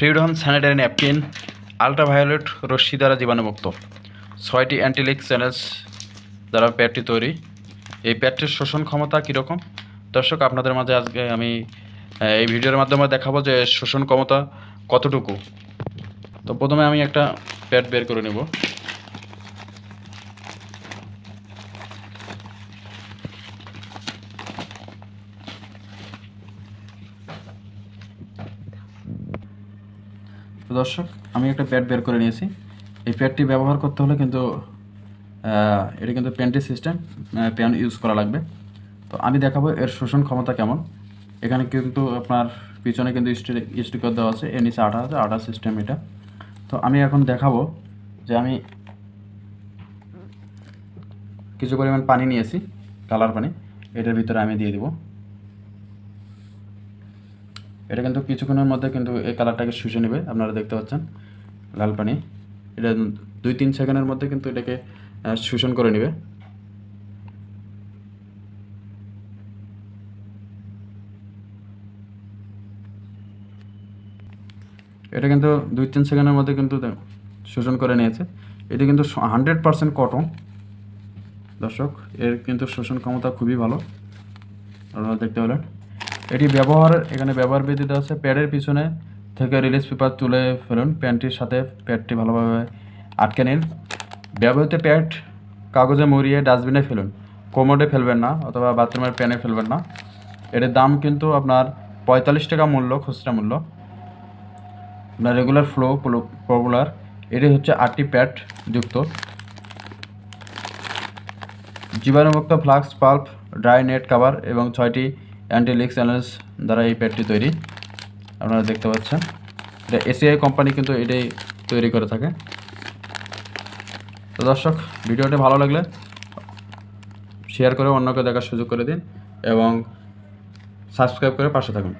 Freedom sanitary napkin ultraviolet রশ্মি দ্বারা জীবাণুমুক্ত। ছয়টি অ্যান্টিলিক চ্যানেলস দ্বারা প্যাডটি তৈরি। এই প্যাডটির শোষণ ক্ষমতা কীরকম? দর্শক, আপনাদের মাঝে আজকে আমি এই ভিডিওর মাধ্যমে দেখাবো যে শোষণ ক্ষমতা কতটুকু। তো প্রথমে আমি একটা প্যাড বের করে নেব। তো দর্শক, আমি একটা প্যাড বের করে নিয়েছি। এই প্যাডটি ব্যবহার করতে হলে কিন্তু এটা কিন্তু প্যান্টি সিস্টেম প্যান ইউজ করা লাগবে। তো আমি দেখাবো এর শোষণ ক্ষমতা কেমন। এখানে কিন্তু আপনার পিছনে কিন্তু স্টিকার দেওয়া আছে, এর নিচে আঠা আছে আঠা সিস্টেম এটা। তো আমি এখন দেখাবো যে আমি কিছু পরিমাণ পানি নিয়েছি কালার পানি। এটার ভিতরে আমি দিয়ে দিব। এটা কিন্তু কিছুক্ষণের মধ্যে কিন্তু এই কালারটাকে শুষে নেবে, আপনারা দেখতে পাচ্ছেন, লাল পানি। এটা দুই তিন সেকেন্ডের মধ্যে কিন্তু এটাকে শোষণ করে নেবে। এটা কিন্তু দুই তিন সেকেন্ডের মধ্যে কিন্তু শোষণ করে নিয়েছে। এটি কিন্তু হান্ড্রেড পারসেন্ট কটন দর্শক, এর কিন্তু শোষণ ক্ষমতা খুবই ভালো। আপনারা দেখতে পেলেন। এটি ব্যবহার, এখানে ব্যবহার বিধিতে আছে প্যাডের পিছনে থেকে রিলিজ পেপার তুলে ফেলুন। প্যান্টটির সাথে প্যাডটি ভালোভাবে আটকে নিন। ব্যবহৃত প্যাড কাগজে মুড়িয়ে ডাস্টবিনে ফেলুন। কোমোডে ফেলবেন না অথবা বাথরুমের প্যানে ফেলবেন না। এটির দাম কিন্তু আপনার পঁয়তাল্লিশ টাকা মূল্য, খুচরা মূল্য। আপনার রেগুলার ফ্লো পপুলার এটি হচ্ছে আটটি প্যাড যুক্ত। জীবাণুমুক্ত flux, pulp, dry net cover এবং ছয়টি অ্যান্টিলিক চ্যানেলস দ্বারা এই প্যাডটি তৈরি। আপনারা দেখতে পাচ্ছেন। এটা এসিআই কোম্পানি কিন্তু এটাই তৈরি করে থাকে। তো দর্শক, ভিডিওটি ভালো লাগলে শেয়ার করে অন্যকে দেখার সুযোগ করে দিন এবং সাবস্ক্রাইব করে পাশে থাকুন।